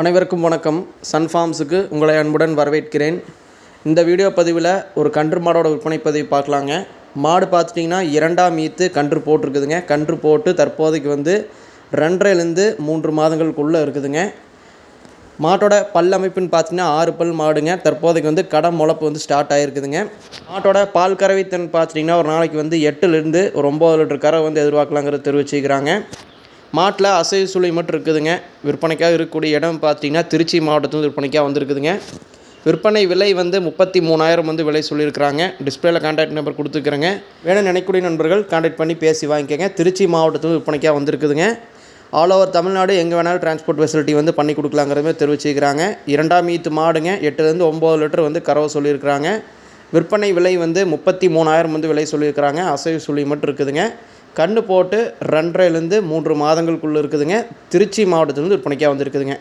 அனைவருக்கும் வணக்கம். சன் ஃபார்ம்ஸுக்கு உங்களை அன்புடன் வரவேற்கிறேன். இந்த வீடியோ பதிவில் ஒரு கன்று மாடோட விற்பனை பதிவு பார்க்கலாங்க. மாடு பார்த்துட்டிங்கன்னா இரண்டாம் ஈத்து கன்று போட்டிருக்குதுங்க. கன்று போட்டு தற்போதைக்கு வந்து ரெண்டரைலேருந்து மூன்று மாதங்களுக்குள்ளே இருக்குதுங்க. மாட்டோட பல் அமைப்புன்னு பார்த்தீங்கன்னா ஆறு பல் மாடுங்க. தற்போதைக்கு வந்து கடை முளப்பு வந்து ஸ்டார்ட் ஆகிருக்குதுங்க மாட்டோட பால் கறவைத்தன் பார்த்துட்டிங்கன்னா ஒரு நாளைக்கு வந்து எட்டுலேருந்து ஒரு ஒம்பது லிட்டர் கறவை வந்து எதிர்பார்க்கலாங்கிறத தெரிவிச்சுக்கிறாங்க. மாட்டில் அசைவு சுழி மட்டும் இருக்குதுங்க. விற்பனைக்காக இருக்கக்கூடிய இடம் பார்த்தீங்கன்னா திருச்சி மாவட்டத்தில் விற்பனைக்காக வந்திருக்குதுங்க. விற்பனை விலை வந்து முப்பத்தி மூணாயிரம் வந்து விலை சொல்லியிருக்கிறாங்க. டிஸ்பிளேல கான்டாக்ட் நம்பர் கொடுத்துக்கிறேங்க வேணும் நினைக்கூடிய நண்பர்கள் கான்டாக்ட் பண்ணி பேசி வாங்கிக்கோங்க. திருச்சி மாவட்டத்தில் விற்பனைக்காக வந்திருக்குதுங்க. ஆல் ஓவர் தமிழ்நாடு எங்கே வேணாலும் டிரான்ஸ்போர்ட் ஃபெசிலிட்டி வந்து பண்ணி கொடுக்கலாங்கிறதுமே தெரிவிச்சுக்கிறாங்க இரண்டாம் ஈத்து மாடுங்க. எட்டுலேருந்து ஒம்பது லிட்டர் வந்து கறவை சொல்லியிருக்கிறாங்க. விற்பனை விலை வந்து முப்பத்தி மூணாயிரம் வந்து விலை சொல்லியிருக்கிறாங்க. அசைவு சுழி மட்டும் இருக்குதுங்க. கன்று போட்டு ரெண்டரைலேருந்து மூன்று மாதங்களுக்குள்ளே இருக்குதுங்க. திருச்சி மாவட்டத்திலேருந்து விற்பனைக்காக வந்திருக்குதுங்க.